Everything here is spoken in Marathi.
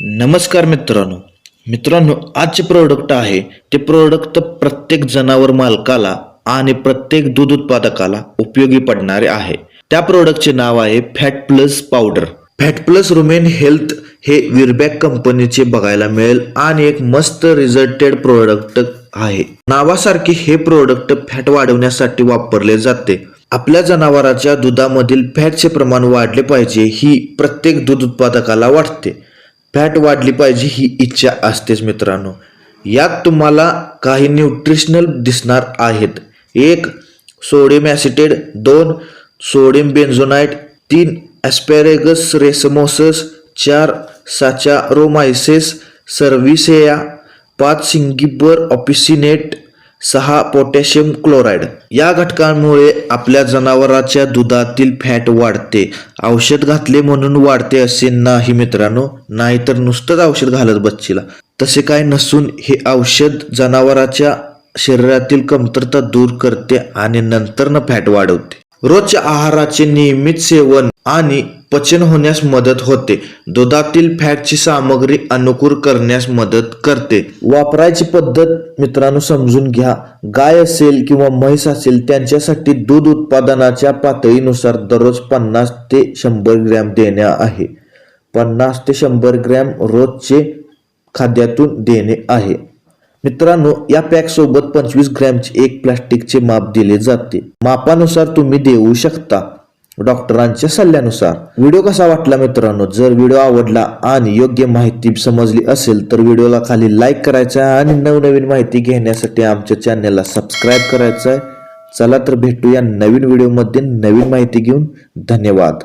नमस्कार मित्रांनो. मित्रांनो आजचे प्रोडक्ट आहे ते प्रोडक्ट प्रत्येक जनावर मालकाला आणि प्रत्येक दूध उत्पादकाला उपयोगी पडणारे आहे. त्या प्रोडक्टचे नाव आहे fat plus powder fat plus rumen health हे विरबॅक कंपनीचे बघायला मिळेल आणि एक मस्त रिझल्टेड प्रोडक्ट आहे. नावासारखे हे प्रोडक्ट फॅट वाढवण्यासाठी वापरले जाते. आपल्या जनावरांच्या दुधामधील फॅटचे प्रमाण वाढले पाहिजे ही प्रत्येक दूध उत्पादकाला वाटते. फॅट वाढली पाहिजे ही इच्छा असतेच मित्रांनो. यात तुम्हाला काही न्यूट्रिशनल दिसणार आहेत. एक सोडियम ॲसिटेड. दोन सोडियम बेन्झोनाईट तीन ॲस्पॅरेगस रेसमोसस. चार साचा रोमायसेस सर्व्हिसेया. पाच सिंगिबर ऑपिसिनेट. सहा पोटॅशियम क्लोराईड. या घटकांमुळे आपल्या जनावराच्या दुधातील फॅट वाढते. औषध घातले म्हणून वाढते असे नाही मित्रांनो. नाहीतर नुसतंच औषध घालत बच्चीला तसे काय नसून हे औषध जनावराच्या शरीरातील कमतरता दूर करते आणि नंतर फॅट वाढवते. रोजच्या आहाराचे नियमित सेवन आणि पचन होण्यास मदत होते. दुधातील फॅटची सामग्री अनुकूल करण्यास मदत करते. वापरायची पद्धत मित्रांनो समजून घ्या. गाय असेल किंवा म्हैस असेल त्यांच्यासाठी दूध उत्पादनाच्या पातळीनुसार दररोज पन्नास ते शंभर ग्रॅम देणे आहे. पन्नास ते शंभर ग्रॅम रोजचे खाद्यातून देणे आहे. मित्रांनो या पॅक सोबत पंचवीस ग्रॅमचे एक प्लास्टिकचे माप दिले जाते. मापानुसार तुम्ही देऊ शकता. डॉक्टरांच्या सल्ल्यानुसार. व्हिडिओ कसा वाटला मित्रांनो? जर व्हिडिओ आवडला आणि योग्य माहिती समजली असेल तर व्हिडिओला खाली लाईक करायचा आहे आणि नवनवीन माहिती घेण्यासाठी आमच्या चॅनलला सबस्क्राईब करायचं आहे. चला तर भेटूया नवीन व्हिडिओमध्ये नवीन माहिती घेऊन. धन्यवाद.